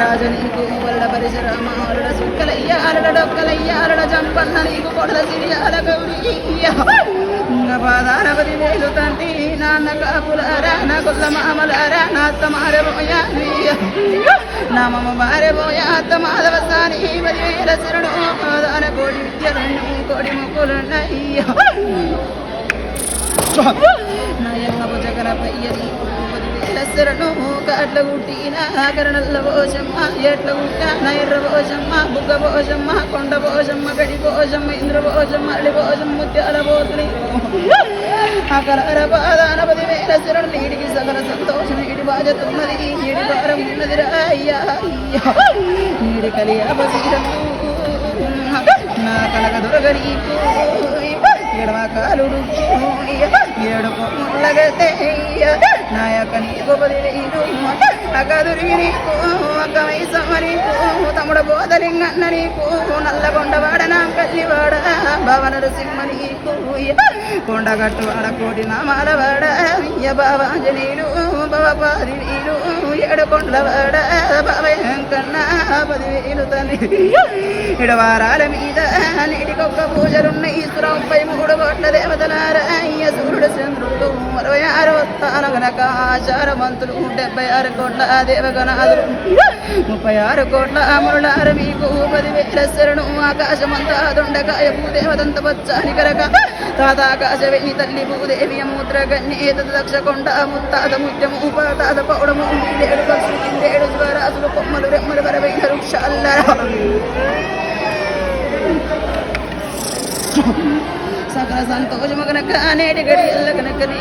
రాజ నీకు వరడ పరిశరమ వరడ సుక్కలయ్య అరడ డొక్కలయ్య అరడ జంపన్న నీకు కొడల సిరియాల గౌరీ పాదారవతి వేలు తండ్రి నాన్న కాపులారా నా కొల్ల మామలారా నా అత్త మారబోయా నామమ్మ మారబోయా అత్త మాధవ సాని పదివేల శరణు పాదార కోడి విద్య రెండు కోడి ముక్కులున్నయ్యా నాయమ్మ భుజగల పయ్యది శరణు కాట్ల గుట్టిన కరణల్ల పోషమ్మ ఎట్ల గుట్ట నైర్ర పోషమ్మ బుగ్గ పోషమ్మ కొండ పోషమ్మ గడి పోషమ్మ ఇంద్ర పోషమ్మ అడి పోషమ్మ ముత్యాల పోతుని అకర పాదాన పదివేల శరణు నీడికి సకల సంతోషం నీడి బాధ్యతున్నది నీడి భారం ఉన్నది అయ్యా నీడి కలియాపశీరము నా కనక ఎడమ కాలుడు. నాయక నీకు బదిలీను అగదురిగి నీకు అక్కమై సమ్మ నీకు తమ్ముడు బోధలింగన్న నీకు నల్లగొండవాడ నా కల్లివాడ భవన సింహ నీకు కొండగట్టువాడ కోటి నామాలవాడ అయ్య బాబాంజనీయులు భవపాది నీలు ఏడు కొండలవాడ భవయంకన్న పదివేలు తండ్రి ఇడవారాల మీద నీటికొక్క పూజలున్నాయి సురంపై మూడు కోట్ల దేవతలారా అయ్య సూర్యుడు ఆచారవంతులు. డెబ్బై ఆరు కోట్ల ఆ దేవగణాదులు. ముప్పై ఆరు కోట్ల అమరులారు మీకు పదివేల శరణు. ఆకాశమంతా దొండకాయ భూదేవదంత వచ్చాని కరక. తాత ఆకాశ తల్లి భూదేవి ముద్ర గన్నేత దక్షకొండ ముత్తాత ముత్యము ఉపతాత పౌడము. ఏడు పక్షులు కిందేడు జ్వరాసులు కొమ్మలు రెమ్మలు వరవైన వృక్షాల్లారా సకల సంతోషము కనుక నేటి గడియల్ల కనుక నీ